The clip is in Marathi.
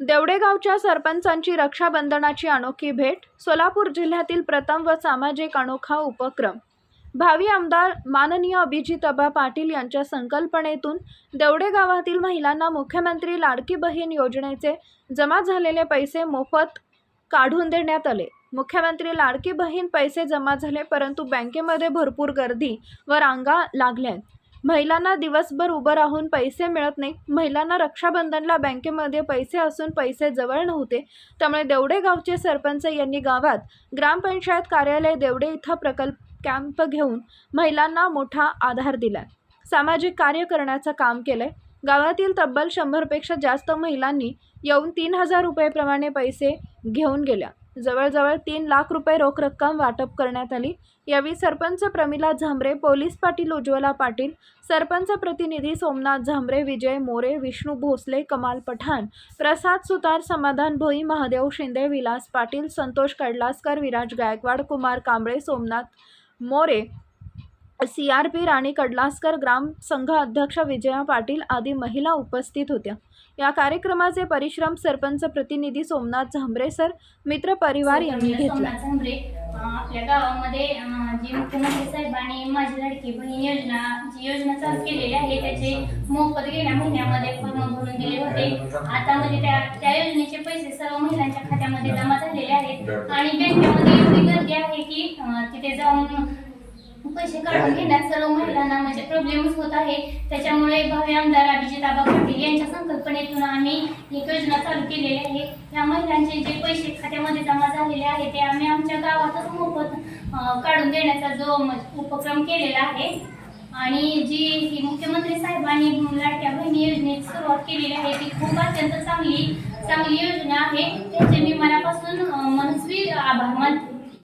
देवडेगावच्या सरपंचांची रक्षाबंधनाची अनोखी भेट सोलापूर जिल्ह्यातील प्रथम व सामाजिक अनोखा उपक्रम. भावी आमदार माननीय अभिजितबा पाटील यांच्या संकल्पनेतून देवडे गावातील महिलांना मुख्यमंत्री लाडकी बहीण योजनेचे जमा झालेले पैसे मोफत काढून देण्यात आले. मुख्यमंत्री लाडकी बहीण पैसे जमा झाले परंतु बँकेमध्ये भरपूर गर्दी व रांगा लागल्या. महिलांना दिवसभर उभं राहून पैसे मिळत नाही. महिलांना रक्षाबंधनला बँकेमध्ये पैसे असून पैसे जवळ नव्हते. त्यामुळे देवडे गावचे सरपंच यांनी गावात ग्रामपंचायत कार्यालय देवडे इथं प्रकल्प कॅम्प घेऊन महिलांना मोठा आधार दिला. सामाजिक कार्य करण्याचं काम केलंय. गावातील तब्बल शंभरपेक्षा जास्त महिलांनी येऊन तीन हजार रुपयेप्रमाणे पैसे घेऊन गेल्या. जवळजवळ तीन लाख रुपये रोख रक्कम वाटप करण्यात आली. यावेळी सरपंच प्रमिला झांबरे पोलीस पाटील उज्ज्वला पाटील सरपंच प्रतिनिधी सोमनाथ झांबरे विजय मोरे विष्णू भोसले कमाल Pathan Prasad Sutar Samadhan Bhoi Mahadev Shinde Vilas Patil Santosh Kadlaskar Viraj Gaikwad Kumar Kamble Somnath More C R P Rani Kadlaskar ग्राम संघ अध्यक्ष विजया पाटील आदी महिला उपस्थित होत्या. या कार्यक्रमाचे परिश्रम सरपंच प्रतिनिधी सोमनाथ झांबरे सर मित्र परिवार यांनी घेतला. आपल्या गावामध्ये जी मुख्यमंत्री साहेबांनी माझी लाडकी बहीण योजना जी योजना चालू केलेली आहे त्याचे मोफत गेल्या महिन्यामध्ये फॉर्म भरून दिले होते. आता म्हणजे त्या त्या योजनेचे पैसे सर्व महिलांच्या खात्यामध्ये जमा झालेले आहेत. आणि बँकेमध्ये एवढी गर्दी आहे की तिथे जाऊन पैसे काढून घेण्यात सर्व महिलांना म्हणजे प्रॉब्लेमच होत आहे. त्याच्यामुळे भावी आमदार अभिजित आबा पाटील यांच्या संकल्पनेतून आम्ही ही योजना चालू केलेली आहे. या महिलांचे जे पैसे खात्यामध्ये जमा झालेले आहे ते आम्ही आमच्या गावातच मोफत काढून देण्याचा जो उपक्रम केलेला आहे. आणि जी मुख्यमंत्री साहेबांनी लाडक्या बहिणी योजनेत सुरुवात केलेली आहे ती खूप अत्यंत चांगली चांगली योजना आहे. त्याचे मी मनापासून मनस्वी आभार मानते.